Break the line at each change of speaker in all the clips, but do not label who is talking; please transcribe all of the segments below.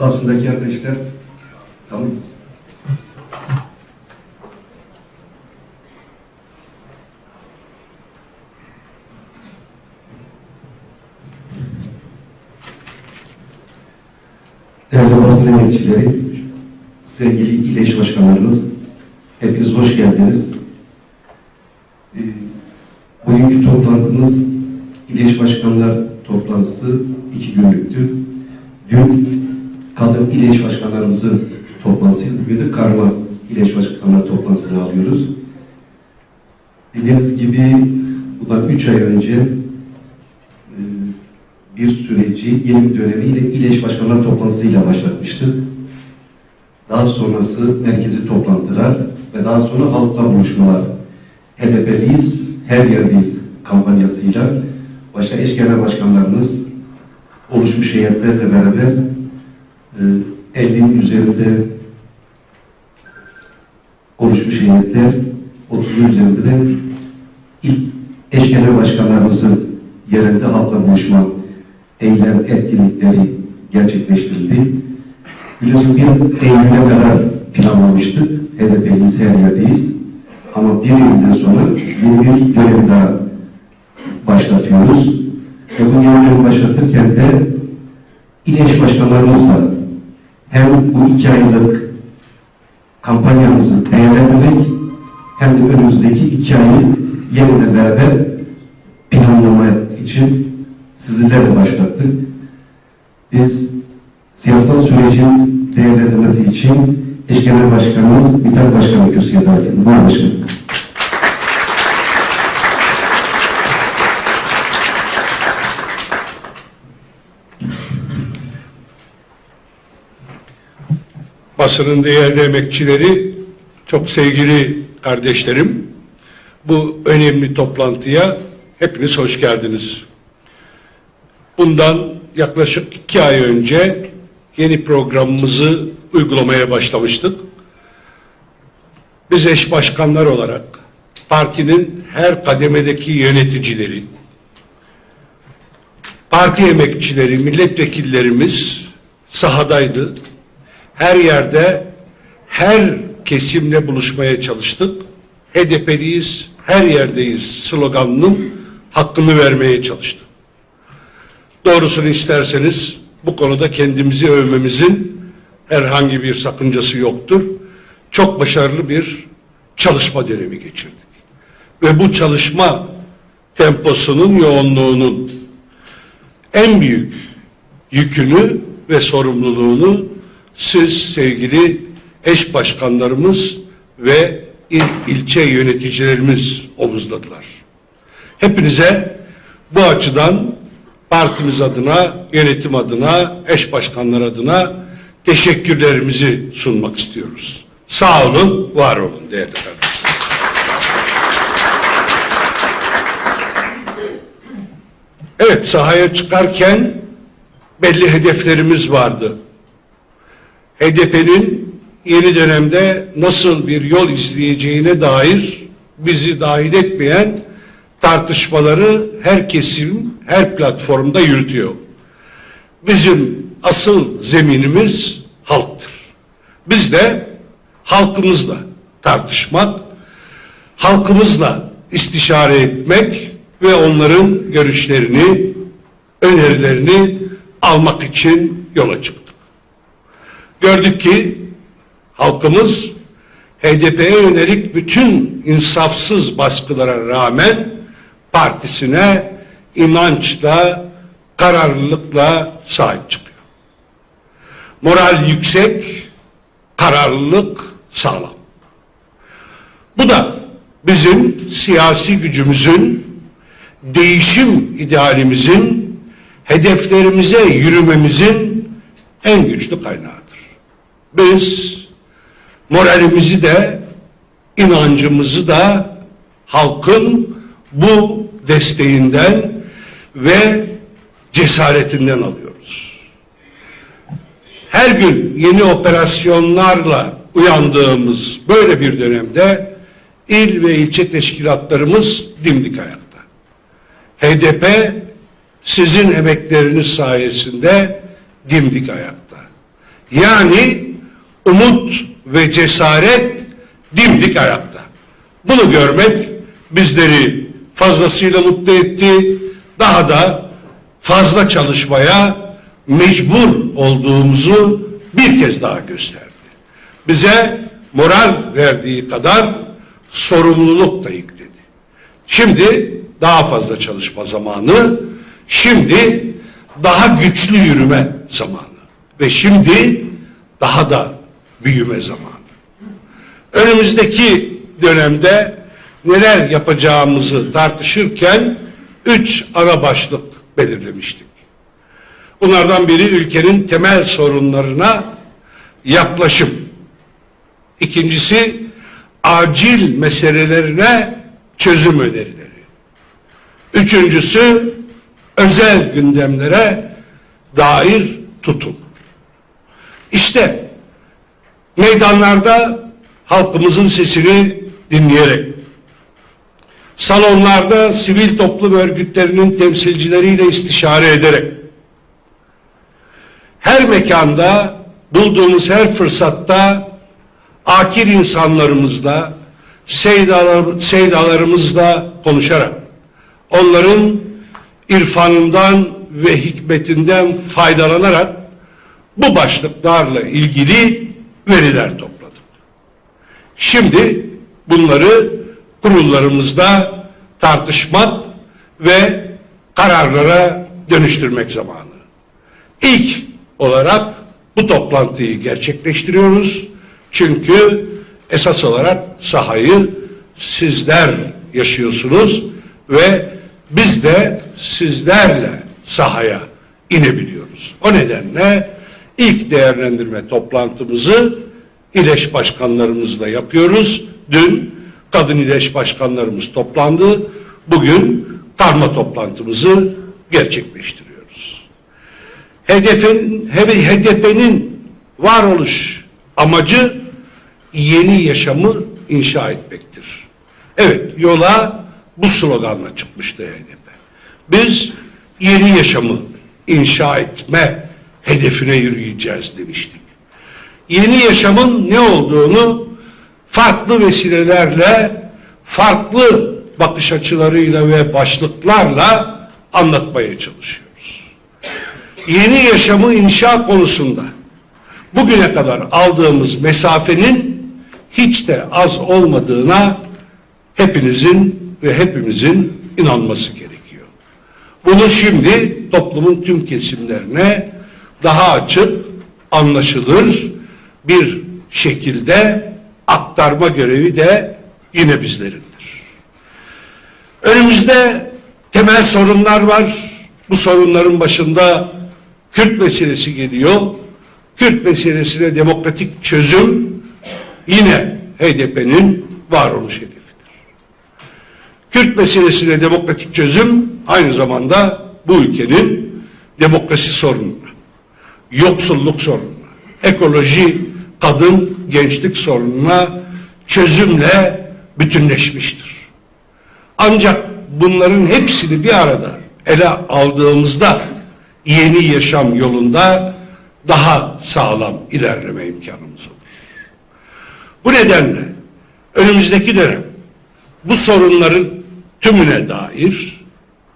basındaki arkadaşlar tamam mıyız? Değerli basın emekçileri, sevgili il eş başkanlarımız, hepiniz hoş geldiniz. Ee, bugünkü toplantımız il eş başkanlar toplantısı iki günlüktü. Dün kadın il eş başkanlarımızın toplantısıydı. De karma il eş başkanlar toplantısını alıyoruz. Bildiğiniz gibi bundan üç ay önce e, bir süreci yeni bir dönemiyle il eş başkanlar toplantısıyla başlatmıştık. Daha sonrası merkezi toplantılar ve daha sonra halkla buluşmalar. HDP'liyiz, her yerdeyiz kampanyasıyla başta eş genel başkanlarımız oluşmuş heyetlerle beraber e, 50'nin üzerinde oluşmuş heyetler 30'un üzerinde de ilk eş genel başkanlarımızın yerinde halkla buluşma eylem etkinlikleri gerçekleştirildi. Biliyorsun bir Eylül'e kadar planlamıştık. HDP'liyiz, her yerdeyiz. Ama bir yıldan sonra yeni bir görevi daha başlatıyoruz. Ve bu görevleri başlatırken de il başkanlarımızla hem bu iki aylık kampanyamızı değerlendirmek hem de önümüzdeki iki ayı yeniden beraber planlama için sizlerle başlattık. Biz siyasal sürecin değerlendirmesi için eş genel başkanımız Mithat Başkanı kürsüye davet. Buyurun başkanım.
Basının değerli emekçileri, çok sevgili kardeşlerim, bu önemli toplantıya hepiniz hoş geldiniz. Bundan yaklaşık iki ay önce yeni programımızı uygulamaya başlamıştık. Biz eş başkanlar olarak partinin her kademedeki yöneticileri, parti emekçileri, milletvekillerimiz sahadaydı her yerde her kesimle buluşmaya çalıştık. HDP'liyiz, her yerdeyiz sloganının hakkını vermeye çalıştık. Doğrusunu isterseniz bu konuda kendimizi övmemizin herhangi bir sakıncası yoktur. Çok başarılı bir çalışma dönemi geçirdik. Ve bu çalışma temposunun, yoğunluğunun en büyük yükünü ve sorumluluğunu siz sevgili eş başkanlarımız ve il, ilçe yöneticilerimiz omuzladılar. Hepinize bu açıdan partimiz adına, yönetim adına, eş başkanlar adına teşekkürlerimizi sunmak istiyoruz. Sağ olun, var olun değerli kardeşler. Evet, sahaya çıkarken belli hedeflerimiz vardı. HDP'nin yeni dönemde nasıl bir yol izleyeceğine dair bizi dahil etmeyen tartışmaları her kesim, her platformda yürütüyor. Bizim asıl zeminimiz halktır. Biz de halkımızla tartışmak, halkımızla istişare etmek ve onların görüşlerini, önerilerini almak için yola çıktık. Gördük ki halkımız HDP'ye yönelik bütün insafsız baskılara rağmen partisine inançla, kararlılıkla sahip çıkıyor. Moral yüksek, kararlılık sağlam. Bu da bizim siyasi gücümüzün, değişim idealimizin, hedeflerimize yürümemizin en güçlü kaynağıdır. Biz moralimizi de, inancımızı da halkın bu desteğinden ve cesaretinden alıyoruz. Her gün yeni operasyonlarla uyandığımız böyle bir dönemde il ve ilçe teşkilatlarımız dimdik ayakta. HDP sizin emekleriniz sayesinde dimdik ayakta. Yani umut ve cesaret dimdik ayakta. Bunu görmek bizleri fazlasıyla mutlu etti. Daha da fazla çalışmaya mecbur olduğumuzu bir kez daha gösterdi. Bize moral verdiği kadar sorumluluk da yükledi. Şimdi daha fazla çalışma zamanı, şimdi daha güçlü yürüme zamanı ve şimdi daha da büyüme zamanı. Önümüzdeki dönemde neler yapacağımızı tartışırken üç ana başlık belirlemiştik. Bunlardan biri ülkenin temel sorunlarına yaklaşım. İkincisi acil meselelerine çözüm önerileri. Üçüncüsü özel gündemlere dair tutum. İşte meydanlarda halkımızın sesini dinleyerek, salonlarda sivil toplum örgütlerinin temsilcileriyle istişare ederek, her mekanda bulduğumuz her fırsatta akil insanlarımızla, seydalar, seydalarımızla konuşarak, onların irfanından ve hikmetinden faydalanarak bu başlıklarla ilgili veriler topladık. Şimdi bunları kurullarımızda tartışmak ve kararlara dönüştürmek zamanı. İlk olarak bu toplantıyı gerçekleştiriyoruz. Çünkü esas olarak sahayı sizler yaşıyorsunuz ve biz de sizlerle sahaya inebiliyoruz. O nedenle ilk değerlendirme toplantımızı İleş başkanlarımızla yapıyoruz. Dün kadın İleş başkanlarımız toplandı. Bugün karma toplantımızı gerçekleştiriyoruz. Hedefin, HDP'nin varoluş amacı yeni yaşamı inşa etmektir. Evet, yola bu sloganla çıkmıştı HDP. Biz yeni yaşamı inşa etme hedefine yürüyeceğiz demiştik. Yeni yaşamın ne olduğunu farklı vesilelerle, farklı bakış açılarıyla ve başlıklarla anlatmaya çalışıyoruz. Yeni yaşamı inşa konusunda bugüne kadar aldığımız mesafenin hiç de az olmadığına hepinizin ve hepimizin inanması gerekiyor. Bunu şimdi toplumun tüm kesimlerine daha açık, anlaşılır bir şekilde aktarma görevi de yine bizlerindir. Önümüzde temel sorunlar var. Bu sorunların başında Kürt meselesi geliyor. Kürt meselesine demokratik çözüm yine HDP'nin varoluş hedefidir. Kürt meselesine demokratik çözüm aynı zamanda bu ülkenin demokrasi sorununa, yoksulluk sorununa, ekoloji, kadın, gençlik sorununa çözümle bütünleşmiştir. Ancak bunların hepsini bir arada ele aldığımızda yeni yaşam yolunda daha sağlam ilerleme imkanımız olur. Bu nedenle önümüzdeki dönem bu sorunların tümüne dair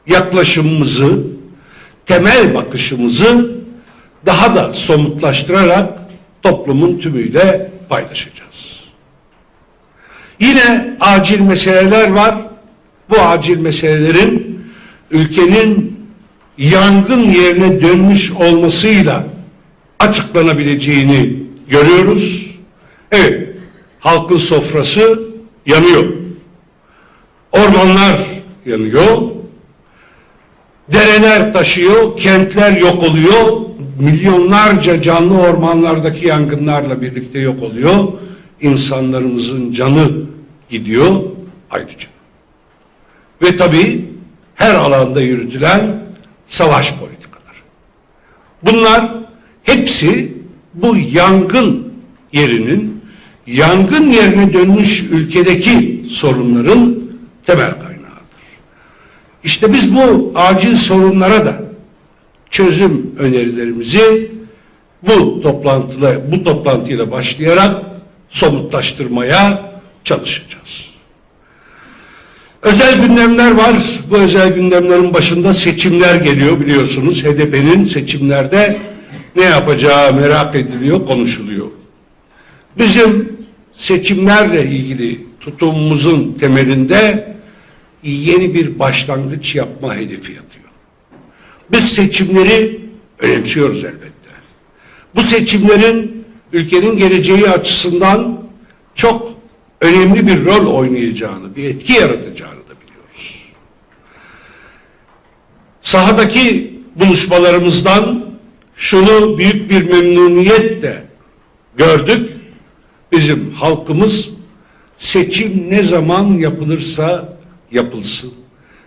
yaklaşımımızı, temel bakışımızı daha da somutlaştırarak toplumun tümüyle paylaşacağız. Yine acil meseleler var. Bu acil meselelerin ülkenin yangın yerine dönmüş olmasıyla açıklanabileceğini görüyoruz. Evet, halkın sofrası yanıyor. Ormanlar yanıyor. Dereler taşıyor, kentler yok oluyor. Milyonlarca canlı ormanlardaki yangınlarla birlikte yok oluyor. İnsanlarımızın canı gidiyor ayrıca. Ve tabii her alanda yürütülen savaş politikaları. Bunlar hepsi bu yangın yerinin, yangın yerine dönmüş ülkedeki sorunların temel kaynağıdır. İşte biz bu acil sorunlara da çözüm önerilerimizi bu toplantıda bu toplantıyla başlayarak somutlaştırmaya çalışacağız. Özel gündemler var. Bu özel gündemlerin başında seçimler geliyor biliyorsunuz. HDP'nin seçimlerde ne yapacağı merak ediliyor, konuşuluyor. Bizim seçimlerle ilgili tutumumuzun temelinde yeni bir başlangıç yapma hedefi yatıyor. Biz seçimleri önemsiyoruz elbette. Bu seçimlerin ülkenin geleceği açısından çok önemli bir rol oynayacağını, bir etki yaratacağını da biliyoruz. Sahadaki buluşmalarımızdan şunu büyük bir memnuniyetle gördük. Bizim halkımız seçim ne zaman yapılırsa yapılsın.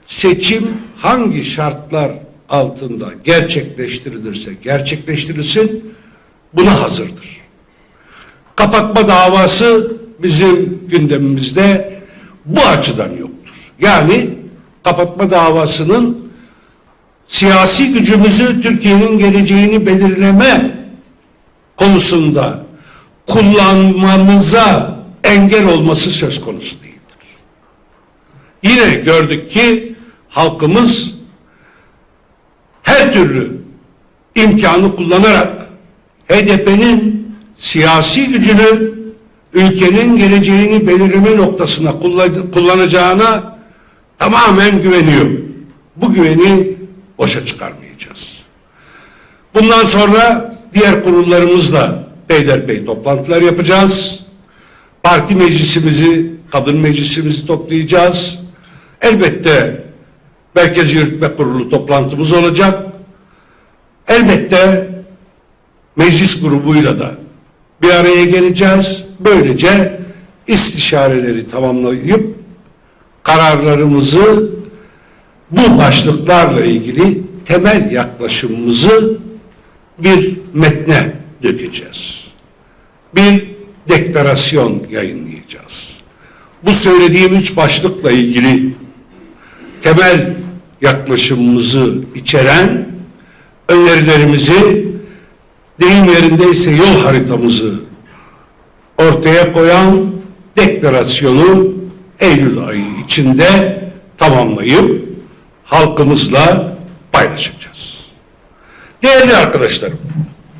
Seçim hangi şartlar altında gerçekleştirilirse gerçekleştirilsin buna hazırdır. Kapatma davası bizim gündemimizde bu açıdan yoktur. Yani kapatma davasının siyasi gücümüzü Türkiye'nin geleceğini belirleme konusunda kullanmamıza engel olması söz konusu değildir. Yine gördük ki halkımız her türlü imkanı kullanarak HDP'nin siyasi gücünü ülkenin geleceğini belirleme noktasına kullan- kullanacağına tamamen güveniyor. Bu güveni boşa çıkarmayacağız. Bundan sonra diğer kurullarımızla peyderpey toplantılar yapacağız. Parti meclisimizi, kadın meclisimizi toplayacağız. Elbette Merkez Yürütme Kurulu toplantımız olacak. Elbette meclis grubuyla da bir araya geleceğiz. Böylece istişareleri tamamlayıp kararlarımızı bu başlıklarla ilgili temel yaklaşımımızı bir metne dökeceğiz. Bir deklarasyon yayınlayacağız. Bu söylediğim üç başlıkla ilgili temel yaklaşımımızı içeren önerilerimizi deyim yerindeyse yol haritamızı ortaya koyan deklarasyonu Eylül ayı içinde tamamlayıp halkımızla paylaşacağız. Değerli arkadaşlarım,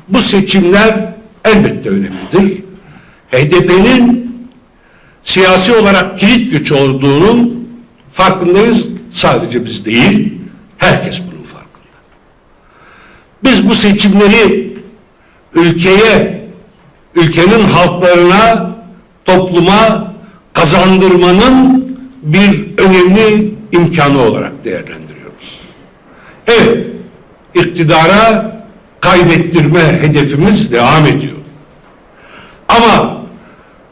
bu seçimler elbette önemlidir. HDP'nin siyasi olarak kilit güç olduğunun farkındayız. Sadece biz değil, herkes bunun farkında. Biz bu seçimleri ülkeye, ülkenin halklarına, topluma kazandırmanın bir önemli imkanı olarak değerlendiriyoruz. Evet, iktidara kaybettirme hedefimiz devam ediyor. Ama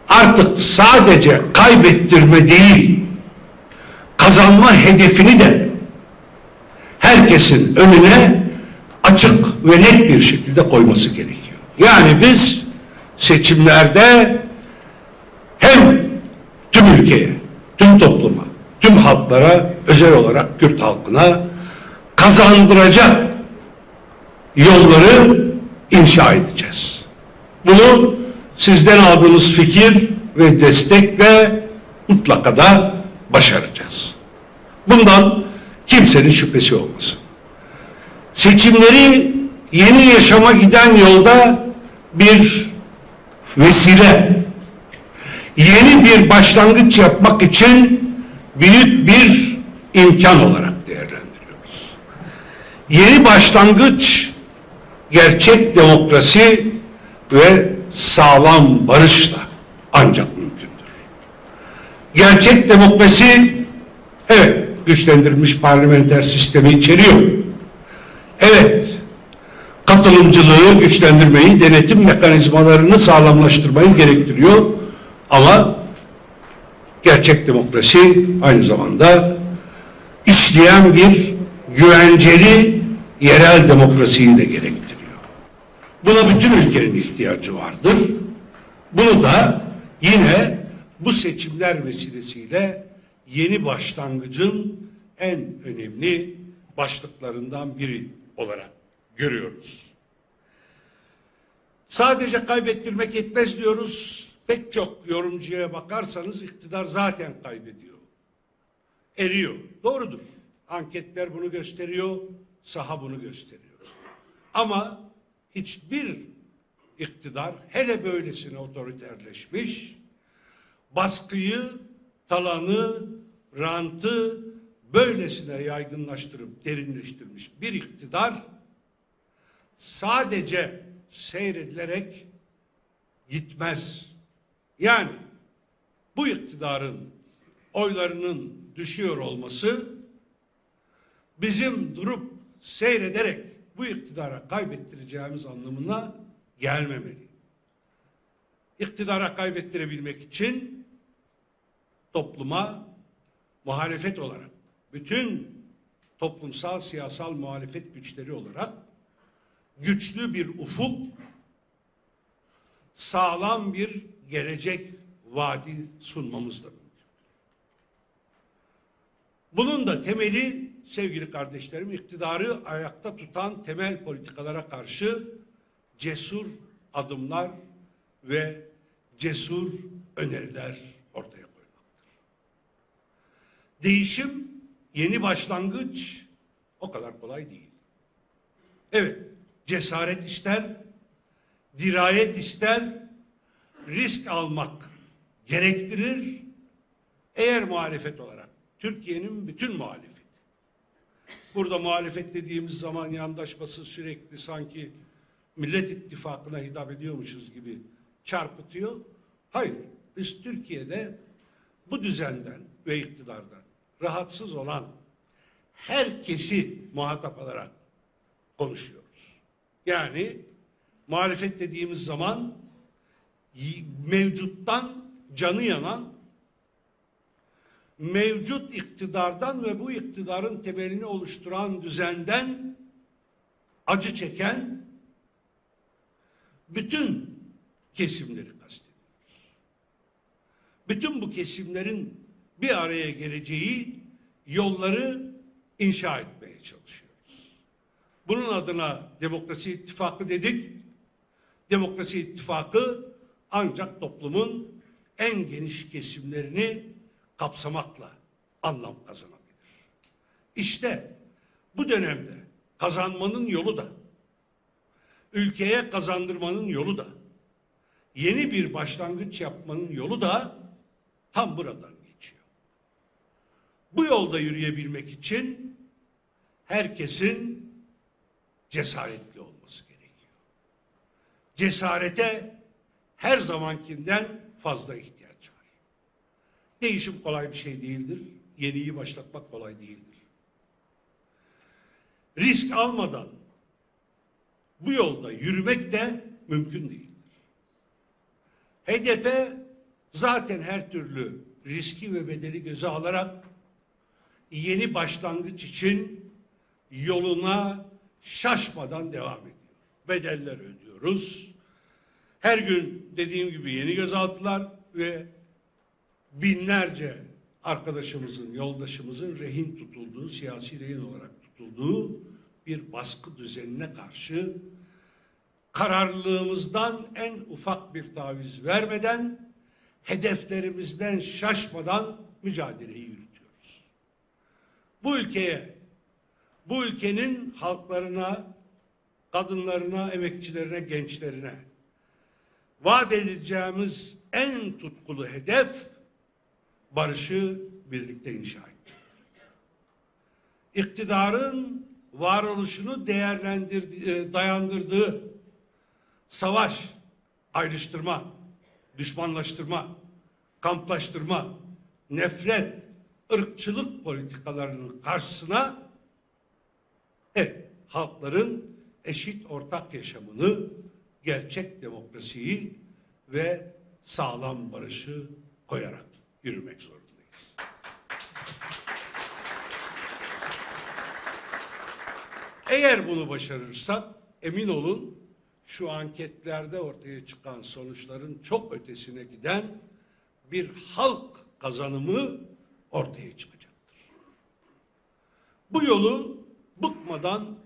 artık sadece kaybettirme değil, kazanma hedefini de herkesin önüne açık ve net bir şekilde koyması gerekiyor. Yani biz seçimlerde hem tüm ülkeye, tüm topluma, tüm halklara, özel olarak Kürt halkına kazandıracak yolları inşa edeceğiz. Bunu sizden aldığımız fikir ve destekle mutlaka da başaracağız. Bundan kimsenin şüphesi olmasın. Seçimleri yeni yaşama giden yolda bir vesile, yeni bir başlangıç yapmak için büyük bir imkan olarak değerlendiriyoruz. Yeni başlangıç gerçek demokrasi ve sağlam barışla ancak mümkündür. Gerçek demokrasi evet güçlendirilmiş parlamenter sistemi içeriyor. Evet katılımcılığı güçlendirmeyi, denetim mekanizmalarını sağlamlaştırmayı gerektiriyor. Ama gerçek demokrasi aynı zamanda işleyen bir güvenceli yerel demokrasiyi de gerektiriyor. Buna bütün ülkenin ihtiyacı vardır. Bunu da yine bu seçimler vesilesiyle yeni başlangıcın en önemli başlıklarından biri olarak görüyoruz. Sadece kaybettirmek yetmez diyoruz. Pek çok yorumcuya bakarsanız iktidar zaten kaybediyor. Eriyor. Doğrudur. Anketler bunu gösteriyor, saha bunu gösteriyor. Ama hiçbir iktidar hele böylesine otoriterleşmiş, baskıyı, talanı, rantı böylesine yaygınlaştırıp derinleştirmiş bir iktidar sadece seyredilerek gitmez. Yani bu iktidarın oylarının düşüyor olması bizim durup seyrederek bu iktidara kaybettireceğimiz anlamına gelmemeli. İktidara kaybettirebilmek için topluma muhalefet olarak bütün toplumsal siyasal muhalefet güçleri olarak güçlü bir ufuk sağlam bir gelecek vaadi sunmamız da. Bunun da temeli sevgili kardeşlerim iktidarı ayakta tutan temel politikalara karşı cesur adımlar ve cesur öneriler ortaya. Değişim, yeni başlangıç o kadar kolay değil. Evet, cesaret ister, dirayet ister, risk almak gerektirir. Eğer muhalefet olarak, Türkiye'nin bütün muhalefeti. Burada muhalefet dediğimiz zaman yandaşması sürekli sanki Millet İttifakı'na hitap ediyormuşuz gibi çarpıtıyor. Hayır, biz Türkiye'de bu düzenden ve iktidardan rahatsız olan herkesi muhatap alarak konuşuyoruz. Yani muhalefet dediğimiz zaman mevcuttan canı yanan mevcut iktidardan ve bu iktidarın temelini oluşturan düzenden acı çeken bütün kesimleri kastediyoruz. Bütün bu kesimlerin bir araya geleceği yolları inşa etmeye çalışıyoruz. Bunun adına Demokrasi İttifakı dedik. Demokrasi İttifakı ancak toplumun en geniş kesimlerini kapsamakla anlam kazanabilir. İşte bu dönemde kazanmanın yolu da, ülkeye kazandırmanın yolu da, yeni bir başlangıç yapmanın yolu da tam geçiyor. Bu yolda yürüyebilmek için herkesin cesaretli olması gerekiyor. Cesarete her zamankinden fazla ihtiyaç var. Değişim kolay bir şey değildir. Yeniyi başlatmak kolay değildir. Risk almadan bu yolda yürümek de mümkün değildir. HDP zaten her türlü riski ve bedeli göze alarak yeni başlangıç için yoluna şaşmadan devam ediyor. Bedeller ödüyoruz. Her gün dediğim gibi yeni gözaltılar ve binlerce arkadaşımızın, yoldaşımızın rehin tutulduğu, siyasi rehin olarak tutulduğu bir baskı düzenine karşı kararlılığımızdan en ufak bir taviz vermeden, hedeflerimizden şaşmadan mücadeleyi yürütüyoruz. Bu ülkeye, bu ülkenin halklarına, kadınlarına, emekçilerine, gençlerine vaat edeceğimiz en tutkulu hedef barışı birlikte inşa etmek. İktidarın varoluşunu değerlendirdiği, e, dayandırdığı savaş, ayrıştırma, düşmanlaştırma, kamplaştırma, nefret, ırkçılık politikalarının karşısına evet, halkların eşit ortak yaşamını, gerçek demokrasiyi ve sağlam barışı koyarak yürümek zorundayız. Eğer bunu başarırsak emin olun şu anketlerde ortaya çıkan sonuçların çok ötesine giden bir halk kazanımı ortaya çıkacaktır. Bu yolu bıkmadan,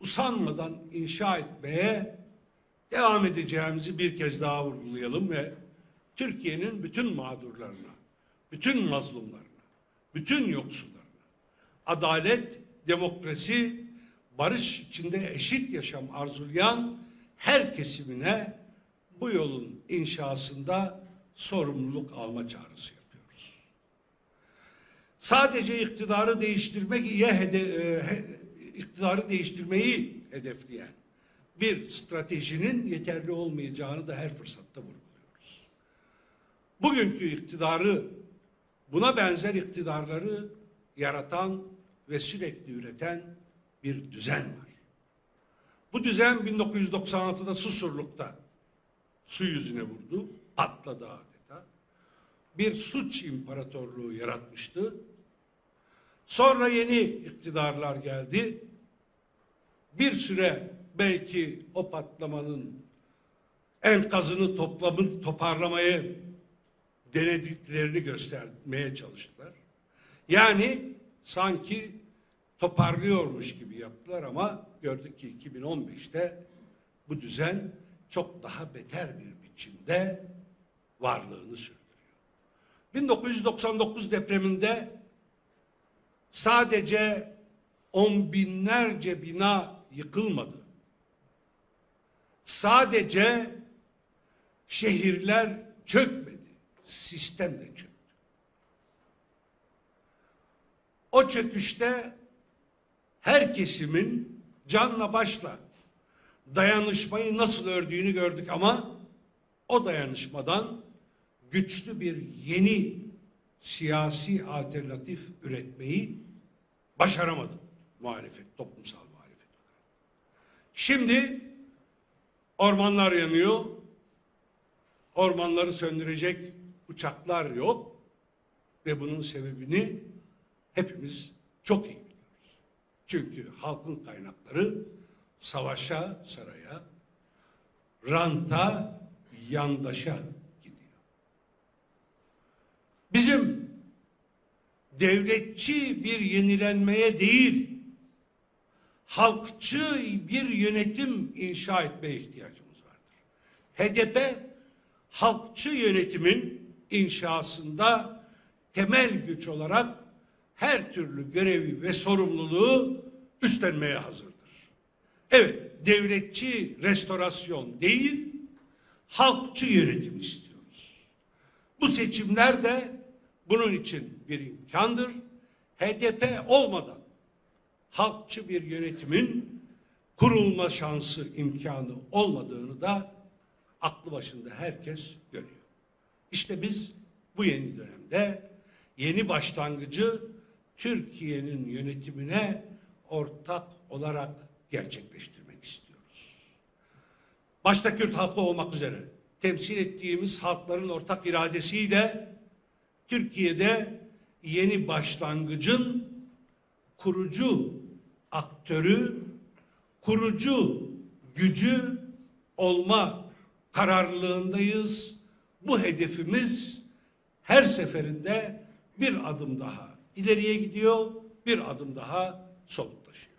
usanmadan inşa etmeye devam edeceğimizi bir kez daha vurgulayalım ve Türkiye'nin bütün mağdurlarına, bütün mazlumlarına, bütün yoksullarına adalet, demokrasi, barış içinde eşit yaşam arzulayan her kesimine bu yolun inşasında sorumluluk alma çağrısı yapıyoruz. Sadece iktidarı değiştirmek ya hede, e, he, iktidarı değiştirmeyi hedefleyen bir stratejinin yeterli olmayacağını da her fırsatta vurguluyoruz. Bugünkü iktidarı buna benzer iktidarları yaratan ve sürekli üreten bir düzen var. Bu düzen 1996'da Susurluk'ta su yüzüne vurdu, patladı adeta. Bir suç imparatorluğu yaratmıştı. Sonra yeni iktidarlar geldi. Bir süre belki o patlamanın enkazını toplamı, toparlamayı denediklerini göstermeye çalıştılar. Yani sanki toparlıyormuş gibi yaptılar ama gördük ki 2015'te bu düzen çok daha beter bir biçimde varlığını sürdürüyor. 1999 depreminde sadece on binlerce bina yıkılmadı. Sadece şehirler çökmedi. Sistem de çöktü. O çöküşte her kesimin canla başla dayanışmayı nasıl ördüğünü gördük ama o dayanışmadan güçlü bir yeni siyasi alternatif üretmeyi başaramadı muhalefet, toplumsal muhalefet. Şimdi ormanlar yanıyor, ormanları söndürecek uçaklar yok ve bunun sebebini hepimiz çok iyi biliyoruz. Çünkü halkın kaynakları savaşa, saraya, ranta, yandaşa gidiyor. Bizim devletçi bir yenilenmeye değil, halkçı bir yönetim inşa etmeye ihtiyacımız vardır. HDP halkçı yönetimin inşasında temel güç olarak her türlü görevi ve sorumluluğu üstlenmeye hazırdır. Evet, devletçi restorasyon değil, halkçı yönetim istiyoruz. Bu seçimler de bunun için bir imkandır. HDP olmadan halkçı bir yönetimin kurulma şansı imkanı olmadığını da aklı başında herkes görüyor. İşte biz bu yeni dönemde yeni başlangıcı Türkiye'nin yönetimine ortak olarak gerçekleştirmek istiyoruz. Başta Kürt halkı olmak üzere temsil ettiğimiz halkların ortak iradesiyle Türkiye'de yeni başlangıcın kurucu aktörü, kurucu gücü olma kararlılığındayız. Bu hedefimiz her seferinde bir adım daha ileriye gidiyor, bir adım daha somutlaşıyor.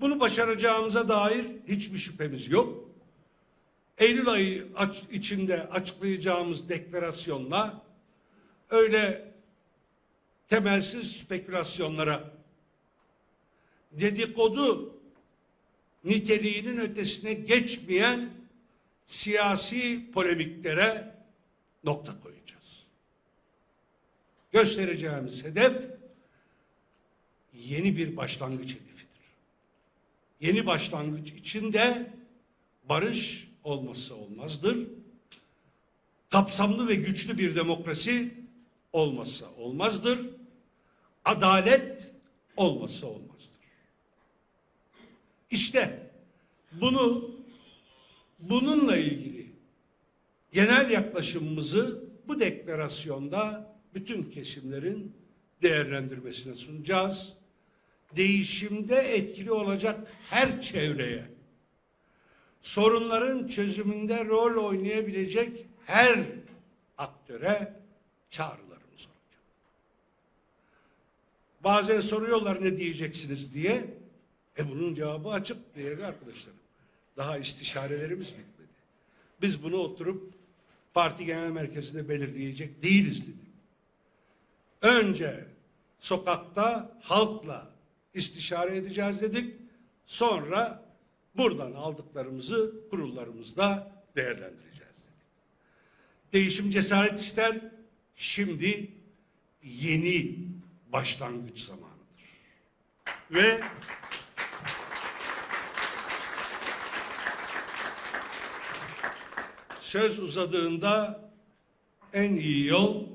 Bunu başaracağımıza dair hiçbir şüphemiz yok. Eylül ayı içinde açıklayacağımız deklarasyonla öyle temelsiz spekülasyonlara dedikodu niteliğinin ötesine geçmeyen siyasi polemiklere nokta koyacağız. Göstereceğimiz hedef yeni bir başlangıç hedefidir. Yeni başlangıç içinde barış olmazsa olmazdır. Kapsamlı ve güçlü bir demokrasi olmazsa olmazdır. Adalet olmazsa olmazdır. İşte bunu bununla ilgili genel yaklaşımımızı bu deklarasyonda bütün kesimlerin değerlendirmesine sunacağız. Değişimde etkili olacak her çevreye, sorunların çözümünde rol oynayabilecek her aktöre çağrılarımız olacak. Bazen soruyorlar ne diyeceksiniz diye. E bunun cevabı açık değerli arkadaşlarım. Daha istişarelerimiz bitmedi. Biz bunu oturup parti genel merkezinde belirleyecek değiliz dedik. Önce sokakta halkla istişare edeceğiz dedik. Sonra buradan aldıklarımızı kurullarımızda değerlendireceğiz dedik. Değişim cesaret ister. Şimdi yeni başlangıç zamanıdır. Ve söz uzadığında en iyi yol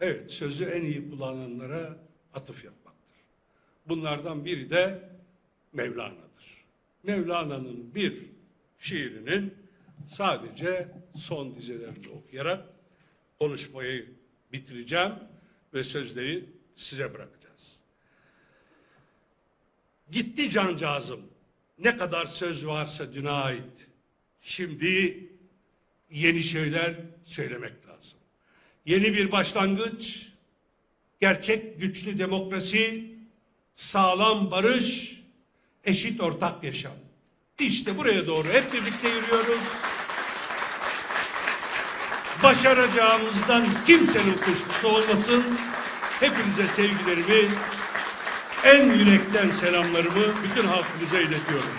evet sözü en iyi kullananlara atıf yapmaktır. Bunlardan biri de Mevlana'dır. Mevlana'nın bir şiirinin sadece son dizelerini okuyarak konuşmayı bitireceğim ve sözleri size bırakacağız. Gitti cancağızım ne kadar söz varsa düne ait. Şimdi yeni şeyler söylemek lazım. Yeni bir başlangıç, gerçek güçlü demokrasi, sağlam barış, eşit ortak yaşam. İşte buraya doğru hep birlikte yürüyoruz. Başaracağımızdan kimsenin kuşkusu olmasın. Hepinize sevgilerimi, en yürekten selamlarımı bütün halkımıza iletiyorum.